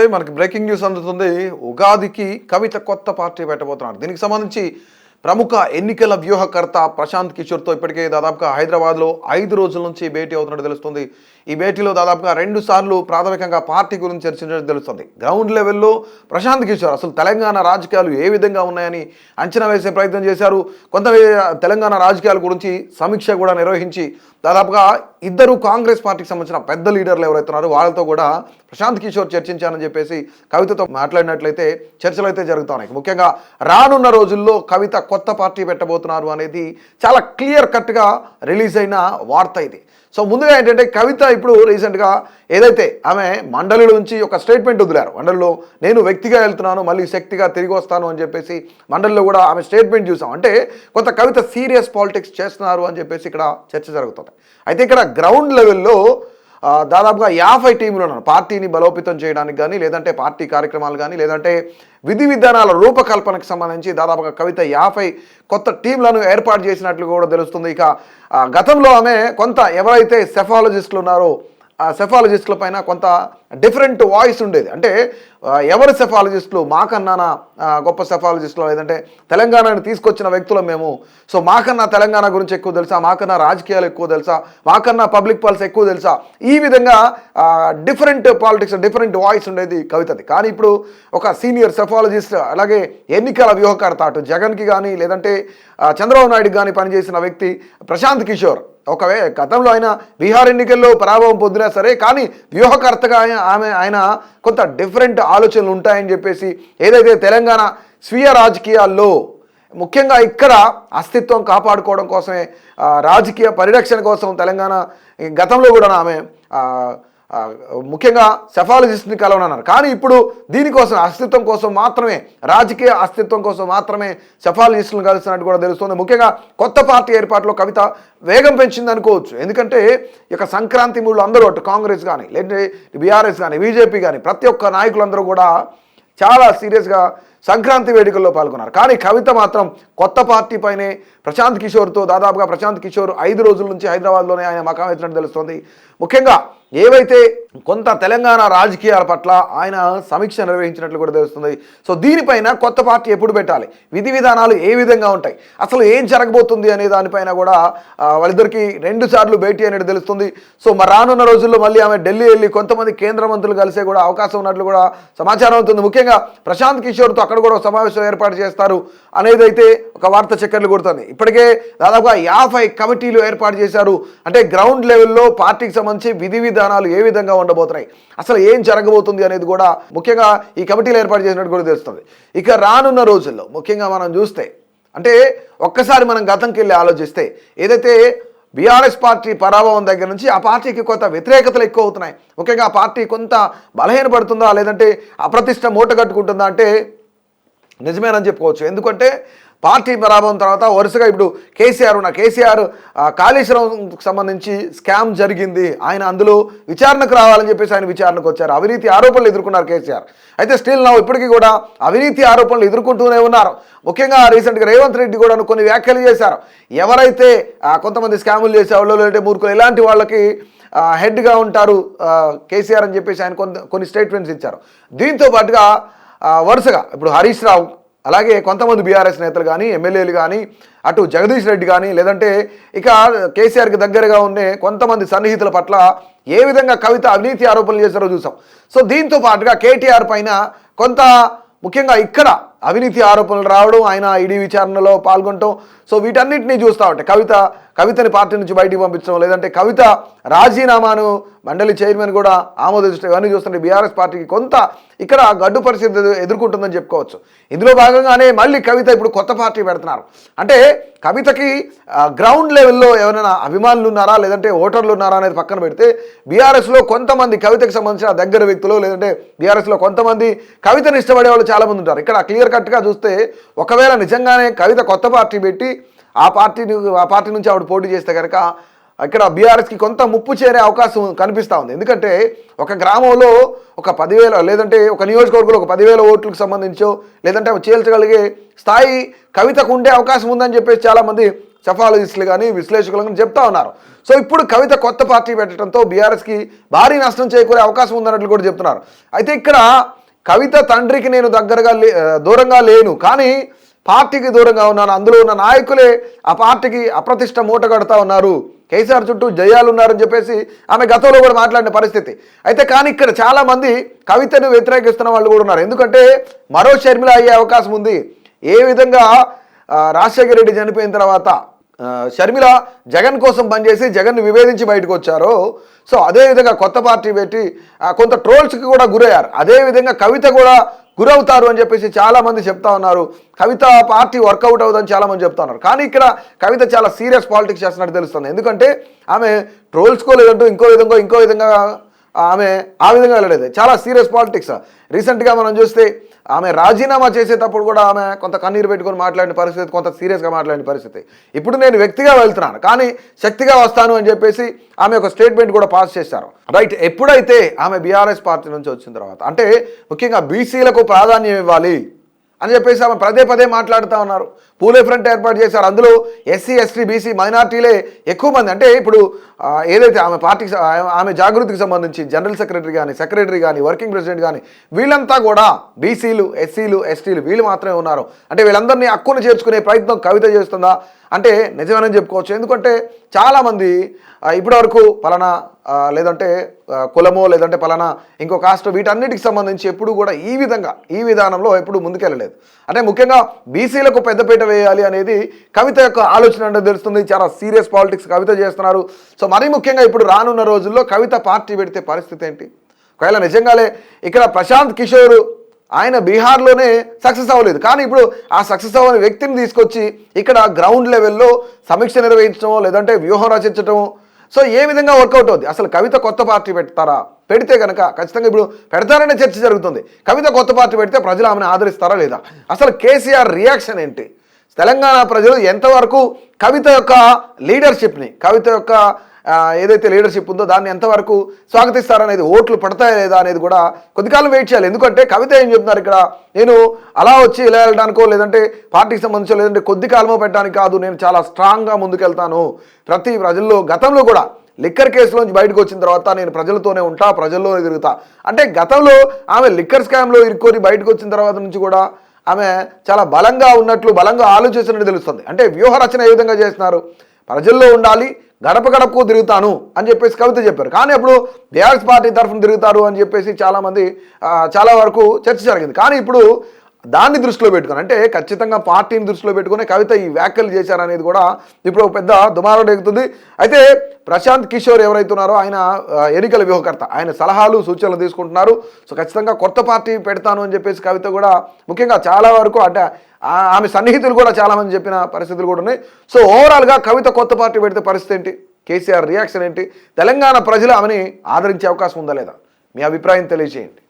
నమస్తే మనకి breaking news అందుతుంది. ఉగాదికి కవిత కొత్త పార్టీ పెట్టబోతున్నారు. దీనికి సంబంధించి ప్రముఖ ఎన్నికల వ్యూహకర్త ప్రశాంత్ కిషోర్తో ఇప్పటికే దాదాపుగా హైదరాబాద్లో ఐదు రోజుల నుంచి భేటీ అవుతున్నట్టు తెలుస్తుంది. ఈ భేటీలో దాదాపుగా రెండు సార్లు ప్రాథమికంగా పార్టీ గురించి చర్చించినట్టు తెలుస్తుంది. గ్రౌండ్ లెవెల్లో ప్రశాంత్ కిషోర్ అసలు తెలంగాణ రాజకీయాలు ఏ విధంగా ఉన్నాయని అంచనా వేసే ప్రయత్నం చేశారు. కొంత తెలంగాణ రాజకీయాల గురించి సమీక్ష కూడా నిర్వహించి దాదాపుగా ఇద్దరు కాంగ్రెస్ పార్టీకి సంబంధించిన పెద్ద లీడర్లు ఎవరైతే ఉన్నారో వాళ్ళతో కూడా ప్రశాంత్ కిషోర్ చర్చించానని చెప్పేసి కవితతో మాట్లాడినట్లయితే చర్చలు అయితే జరుగుతున్నాయి. ముఖ్యంగా రానున్న రోజుల్లో కవిత కొత్త పార్టీ పెట్టబోతున్నారు అనేది చాలా క్లియర్ కట్గా రిలీజ్ అయిన వార్త ఇది. సో ముందుగా ఏంటంటే కవిత ఇప్పుడు రీసెంట్గా ఏదైతే ఆమె మండలి నుంచి ఒక స్టేట్మెంట్ వదిలారు. మండలిలో నేను వ్యక్తిగా వెళ్తున్నాను మళ్ళీ శక్తిగా తిరిగి వస్తాను అని చెప్పేసి మండలిలో కూడా ఆమె స్టేట్మెంట్ చూసాం. అంటే కొంత కవిత సీరియస్ పాలిటిక్స్ చేస్తున్నారు అని చెప్పేసి ఇక్కడ చర్చ జరుగుతుంది. అయితే ఇక్కడ గ్రౌండ్ లెవెల్లో దాదాపుగా యాభై టీములు ఉన్నారు. పార్టీని బలోపేతం చేయడానికి కానీ లేదంటే పార్టీ కార్యక్రమాలు కానీ లేదంటే విధి విధానాల రూపకల్పనకు సంబంధించి దాదాపుగా కవిత యాభై కొత్త టీంలను ఏర్పాటు చేసినట్లు కూడా తెలుస్తుంది. ఇక గతంలో ఆమె కొంత ఎవరైతే సెఫాలజిస్టులు ఉన్నారో ఆ సెఫాలజిస్టుల పైన కొంత డిఫరెంట్ వాయిస్ ఉండేది. అంటే ఎవరి ఎవరు సెఫాలజిస్టులు? మాకన్నా గొప్ప సెఫాలజిస్టులు లేదంటే తెలంగాణని తీసుకొచ్చిన వ్యక్తులు మేము. సో మాకన్నా తెలంగాణ గురించి ఎక్కువ తెలుసా? మాకన్నా రాజకీయాలు ఎక్కువ తెలుసా? మాకన్నా పబ్లిక్ పాలసీ ఎక్కువ తెలుసా? ఈ విధంగా డిఫరెంట్ పాలిటిక్స్ డిఫరెంట్ వాయిస్ ఉండేది కవితది. కానీ ఇప్పుడు ఒక సీనియర్ సెఫాలజిస్ట్ అలాగే ఎన్నికల వ్యూహకర్త అటు జగన్కి కానీ లేదంటే చంద్రబాబు నాయుడుకి కానీ పనిచేసిన వ్యక్తి ప్రశాంత్ కిషోర్. ఒకవే గతంలో ఆయన బీహార్ ఎన్నికల్లో పరాభవం పొందినా సరే కానీ వ్యూహకర్తగా ఆయన- ఆమె ఆయన కొంత డిఫరెంట్ ఆలోచనలు ఉంటాయని చెప్పేసి ఏదైతే తెలంగాణ స్వీయ రాజకీయాల్లో ముఖ్యంగా ఇక్కడ అస్తిత్వం కాపాడుకోవడం కోసమే రాజకీయ పరిరక్షణ కోసం తెలంగాణ గతంలో కూడా ఆమె ముఖ్యంగా సెఫాలజిస్ట్ని కలవనన్నారు. కానీ ఇప్పుడు దీనికోసం అస్తిత్వం కోసం మాత్రమే రాజకీయ అస్తిత్వం కోసం మాత్రమే సెఫాలజిస్టులను కలిసినట్టు కూడా తెలుస్తుంది. ముఖ్యంగా కొత్త పార్టీ ఏర్పాటులో కవిత వేగం పెంచింది అనుకోవచ్చు. ఎందుకంటే ఇక సంక్రాంతి మూడు అందరూ అటు కాంగ్రెస్ కానీ లేదంటే బీఆర్ఎస్ కానీ బీజేపీ కానీ ప్రతి ఒక్క నాయకులందరూ కూడా చాలా సీరియస్గా సంక్రాంతి వేడుకల్లో పాల్గొన్నారు. కానీ కవిత మాత్రం కొత్త పార్టీ పైనే ప్రశాంత్ కిషోర్తో దాదాపుగా ప్రశాంత్ కిషోర్ ఐదు రోజుల నుంచి హైదరాబాద్లోనే ఆయన మకాం వేసినట్టు తెలుస్తుంది. ముఖ్యంగా ఏవైతే కొంత తెలంగాణ రాజకీయాల పట్ల ఆయన సమీక్ష నిర్వహించినట్లు కూడా తెలుస్తుంది. సో దీనిపైన కొత్త పార్టీ ఎప్పుడు పెట్టాలి? విధి విధానాలు ఏ విధంగా ఉంటాయి? అసలు ఏం జరగబోతుంది అనే దానిపైన కూడా వాళ్ళిద్దరికి రెండు సార్లు భేటీ అనేది తెలుస్తుంది. సో మరి రానున్న రోజుల్లో మళ్ళీ ఆమె ఢిల్లీ వెళ్ళి కొంతమంది కేంద్ర మంత్రులు కలిసే కూడా అవకాశం ఉన్నట్లు కూడా సమాచారం అవుతుంది. ముఖ్యంగా ప్రశాంత్ కిషోర్తో అక్కడ కూడా ఒక సమావేశం ఏర్పాటు చేస్తారు అనేది అయితే ఒక వార్త చక్కర్లు కొడుతుంది. ఇప్పటికే దాదాపుగా యాభై కమిటీలు ఏర్పాటు చేశారు. అంటే గ్రౌండ్ లెవెల్లో పార్టీకి సంబంధించి విధి విధానాలు ఏ విధంగా ఉండబోతున్నాయి? అసలు ఏం జరగబోతుంది అనేది కూడా ముఖ్యంగా ఈ కమిటీలు ఏర్పాటు చేసినట్టు కూడా తెలుస్తుంది. ఇక రానున్న రోజుల్లో ముఖ్యంగా మనం చూస్తే అంటే ఒక్కసారి మనం గతంకి వెళ్ళి ఆలోచిస్తే ఏదైతే బీఆర్ఎస్ పార్టీ పరాభవం దగ్గర నుంచి ఆ పార్టీకి కొంత వ్యతిరేకతలు ఎక్కువ అవుతున్నాయి. ముఖ్యంగా ఆ పార్టీ కొంత బలహీనపడుతుందా? లేదంటే అప్రతిష్ట మూట కట్టుకుంటుందా? అంటే నిజమేనని చెప్పుకోవచ్చు. ఎందుకంటే పార్టీ పరాభవం తర్వాత వరుసగా ఇప్పుడు కేసీఆర్ ఉన్న కేసీఆర్ కాళేశ్వరంకి సంబంధించి స్కామ్ జరిగింది. ఆయన అందులో విచారణకు రావాలని చెప్పేసి ఆయన విచారణకు వచ్చారు. అవినీతి ఆరోపణలు ఎదుర్కొన్నారు కేసీఆర్. అయితే స్టిల్ నా ఇప్పటికీ కూడా అవినీతి ఆరోపణలు ఎదుర్కొంటూనే ఉన్నారు. ముఖ్యంగా రీసెంట్గా రేవంత్ రెడ్డి కూడా కొన్ని వ్యాఖ్యలు చేశారు. ఎవరైతే కొంతమంది స్కాములు చేసేవాళ్ళు లేదంటే మూర్ఖులు ఇలాంటి వాళ్ళకి హెడ్గా ఉంటారు కేసీఆర్ అని చెప్పేసి ఆయన కొంత కొన్ని స్టేట్మెంట్స్ ఇచ్చారు. దీంతో పాటుగా వరుసగా ఇప్పుడు హరీష్ రావు అలాగే కొంతమంది బీఆర్ఎస్ నేతలు కానీ ఎమ్మెల్యేలు కానీ అటు జగదీష్ రెడ్డి కానీ లేదంటే ఇక కేసీఆర్కి దగ్గరగా ఉండే కొంతమంది సన్నిహితుల పట్ల ఏ విధంగా కవిత అవినీతి ఆరోపణలు చేశారో చూసాం. సో దీంతో పాటుగా కేటీఆర్ పైన కొంత ముఖ్యంగా ఇక్కడ అవినీతి ఆరోపణలు రావడం ఆయన ఈడీ విచారణలో పాల్గొనటం సో వీటన్నిటిని చూస్తూ ఉంటాయి కవిత కవితని పార్టీ నుంచి బయటికి పంపించడం లేదంటే కవిత రాజీనామాను మండలి చైర్మన్ కూడా ఆమోదించడం ఇవన్నీ చూస్తుంటే బీఆర్ఎస్ పార్టీకి కొంత ఇక్కడ గడ్డు పరిస్థితి ఎదుర్కొంటుందని చెప్పుకోవచ్చు. ఇందులో భాగంగానే మళ్ళీ కవిత ఇప్పుడు కొత్త పార్టీ పెడుతున్నారు. అంటే కవితకి గ్రౌండ్ లెవెల్లో ఎవరైనా అభిమానులు ఉన్నారా లేదంటే ఓటర్లు ఉన్నారా అనేది పక్కన పెడితే బీఆర్ఎస్లో కొంతమంది కవితకు సంబంధించిన దగ్గర వ్యక్తులు లేదంటే బీఆర్ఎస్లో కొంతమంది కవితను ఇష్టపడే వాళ్ళు చాలామంది ఉంటారు. ఇక్కడ క్లియర్ కట్గా చూస్తే ఒకవేళ నిజంగానే కవిత కొత్త పార్టీ పెట్టి ఆ పార్టీని ఆ పార్టీ నుంచి ఆవిడ పోటీ చేస్తే కనుక ఇక్కడ బీఆర్ఎస్కి కొంత ముప్పు చేరే అవకాశం కనిపిస్తూ ఉంది. ఎందుకంటే ఒక గ్రామంలో ఒక పదివేల లేదంటే ఒక నియోజకవర్గంలో ఒక పదివేల ఓట్లకు సంబంధించో లేదంటే అవి చేల్చగలిగే స్థాయి కవితకు ఉండే అవకాశం ఉందని చెప్పేసి చాలామంది సెఫాలజిస్టులు కానీ విశ్లేషకులు కానీ చెప్తా ఉన్నారు. సో ఇప్పుడు కవిత కొత్త పార్టీ పెట్టడంతో బీఆర్ఎస్కి భారీ నష్టం చేకూరే అవకాశం ఉందన్నట్లు కూడా చెప్తున్నారు. అయితే ఇక్కడ కవిత తండ్రికి నేను దగ్గరగా లే దూరంగా లేను. కానీ పార్టీకి దూరంగా ఉన్నాను. అందులో ఉన్న నాయకులే ఆ పార్టీకి అప్రతిష్ట మూట కడతా ఉన్నారు. కేసీఆర్ చుట్టూ జయాలు ఉన్నారని చెప్పేసి ఆమె గతంలో కూడా మాట్లాడిన పరిస్థితి. అయితే కానీ ఇక్కడ చాలామంది కవితను వ్యతిరేకిస్తున్న వాళ్ళు కూడా ఉన్నారు. ఎందుకంటే మరో షర్మిల అయ్యే అవకాశం ఉంది. ఏ విధంగా రాజశేఖర రెడ్డి చనిపోయిన తర్వాత షర్మిల జగన్ కోసం పనిచేసి జగన్ను విభేదించి బయటకు వచ్చారో సో అదేవిధంగా కొత్త పార్టీ పెట్టి కొంత ట్రోల్స్కి కూడా గురయ్యారు. అదేవిధంగా కవిత కూడా గురవుతారు అని చెప్పేసి చాలామంది చెప్తా ఉన్నారు. కవిత పార్టీ వర్కౌట్ అవుతుందని చాలామంది చెప్తా ఉన్నారు. కానీ ఇక్కడ కవిత చాలా సీరియస్ పాలిటిక్స్ చేస్తున్నట్టు తెలుస్తుంది. ఎందుకంటే ఆమె ట్రోల్స్కోలేదంటూ ఇంకో విధంగా ఇంకో విధంగా ఆమె ఆ విధంగా వెళ్ళలేదు. చాలా సీరియస్ పాలిటిక్స్. రీసెంట్గా మనం చూస్తే ఆమె రాజీనామా చేసేటప్పుడు కూడా ఆమె కొంత కన్నీరు పెట్టుకొని మాట్లాడిన పరిస్థితి కొంత సీరియస్గా మాట్లాడిన పరిస్థితి. ఇప్పుడు నేను వ్యక్తిగా వెళ్తున్నాను కానీ శక్తిగా వస్తాను అని చెప్పేసి ఆమె ఒక స్టేట్మెంట్ కూడా పాస్ చేశారు. రైట్ ఎప్పుడైతే ఆమె బీఆర్ఎస్ పార్టీ నుంచి వచ్చిన తర్వాత అంటే ముఖ్యంగా బీసీలకు ప్రాధాన్యం ఇవ్వాలి అని చెప్పేసి ఆమె పదే పదే మాట్లాడుతూ ఉన్నారు. పూలే ఫ్రంట్ ఏర్పాటు చేశారు. అందులో ఎస్సీ ఎస్టీ బీసీ మైనార్టీలే ఎక్కువ మంది. అంటే ఇప్పుడు ఏదైతే ఆమె పార్టీకి ఆమె జాగృతికి సంబంధించి జనరల్ సెక్రటరీ కానీ సెక్రటరీ కానీ వర్కింగ్ ప్రెసిడెంట్ కానీ వీళ్ళంతా కూడా బీసీలు ఎస్సీలు ఎస్టీలు వీళ్ళు మాత్రమే ఉన్నారు. అంటే వీళ్ళందరినీ హక్కును చేర్చుకునే ప్రయత్నం కవిత చేస్తుందా? అంటే నిజమేనని చెప్పుకోవచ్చు. ఎందుకంటే చాలామంది ఇప్పటివరకు పలానా లేదంటే కులమో లేదంటే పలానా ఇంకో కాస్ట్ వీటన్నిటికి సంబంధించి ఎప్పుడు కూడా ఈ విధంగా ఈ విధానంలో ఎప్పుడు ముందుకెళ్ళలేదు. అంటే ముఖ్యంగా బీసీలకు పెద్దపీట వేయాలి అనేది కవిత యొక్క ఆలోచన అంటే తెలుస్తుంది. చాలా సీరియస్ పాలిటిక్స్ కవిత చేస్తున్నారు. సో మరీ ముఖ్యంగా ఇప్పుడు రానున్న రోజుల్లో కవిత పార్టీ పెడితే పరిస్థితి ఏంటి? ఒకవేళ నిజంగానే ఇక్కడ ప్రశాంత్ కిషోర్ ఆయన బీహార్లోనే సక్సెస్ అవ్వలేదు. కానీ ఇప్పుడు ఆ సక్సెస్ అవ్వని వ్యక్తిని తీసుకొచ్చి ఇక్కడ గ్రౌండ్ లెవెల్లో సమీక్ష నిర్వహించడం లేదంటే వ్యూహం రచించడం సో ఏ విధంగా వర్కౌట్ అవుతుంది అసలు కవిత కొత్త పార్టీ పెడతారా? పెడితే కనుక ఖచ్చితంగా ఇప్పుడు పెడతారనే చర్చ జరుగుతుంది. కవిత కొత్త పార్టీ పెడితే ప్రజలు ఆమెను ఆదరిస్తారా లేదా? అసలు కేసీఆర్ రియాక్షన్ ఏంటి? తెలంగాణ ప్రజలు ఎంతవరకు కవిత యొక్క లీడర్షిప్ని కవిత యొక్క ఏదైతే లీడర్షిప్ ఉందో దాన్ని ఎంతవరకు స్వాగతిస్తారనేది ఓట్లు పడతాయా లేదా అనేది కూడా కొద్దికాలం వెయిట్ చేయాలి. ఎందుకంటే కవిత ఏం చెప్తున్నారు ఇక్కడ? నేను అలా వచ్చి ఇలా వెళ్ళడానికో లేదంటే పార్టీకి సంబంధించో లేదంటే కొద్ది కాలమో పెట్టడానికి కాదు నేను చాలా స్ట్రాంగ్గా ముందుకెళ్తాను. ప్రతి ప్రజల్లో గతంలో కూడా లిక్కర్ కేసులోంచి బయటకు వచ్చిన తర్వాత నేను ప్రజలతోనే ఉంటా ప్రజల్లోనే తిరుగుతా. అంటే గతంలో ఆమె లిక్కర్ స్కామ్లో ఇరుక్కొని బయటకు వచ్చిన తర్వాత నుంచి కూడా ఆమె చాలా బలంగా ఉన్నట్లు బలంగా ఆలోచిస్తున్నట్టు తెలుస్తుంది. అంటే వ్యూహ రచన ఏ విధంగా చేస్తున్నారు? ప్రజల్లో ఉండాలి గడప గడపకు తిరుగుతాను అని చెప్పేసి కవిత చెప్పారు. కానీ అప్పుడు బీఆర్ఎస్ పార్టీ తరఫున తిరుగుతారు అని చెప్పేసి చాలామంది చాలా వరకు చర్చ జరిగింది. కానీ ఇప్పుడు దాన్ని దృష్టిలో పెట్టుకుని అంటే ఖచ్చితంగా పార్టీని దృష్టిలో పెట్టుకుని కవిత ఈ వ్యాఖ్యలు చేశారనేది కూడా ఇప్పుడు ఒక పెద్ద దుమారం ఎగుతుంది అయితే ప్రశాంత్ కిషోర్ ఎవరైతున్నారో ఆయన ఎన్నికల వ్యూహకర్త. ఆయన సలహాలు సూచనలు తీసుకుంటున్నారు. సో ఖచ్చితంగా కొత్త పార్టీ పెడతాను అని చెప్పేసి కవిత కూడా ముఖ్యంగా చాలా వరకు అంటే ఆమె సన్నిహితులు కూడా చాలామంది చెప్పిన పరిస్థితులు కూడా ఉన్నాయి. సో ఓవరాల్గా కవిత కొత్త పార్టీ పెడితే పరిస్థితి ఏంటి? కేసీఆర్ రియాక్షన్ ఏంటి? తెలంగాణ ప్రజలు ఆమెని ఆదరించే అవకాశం ఉందా లేదా? మీ అభిప్రాయం తెలియజేయండి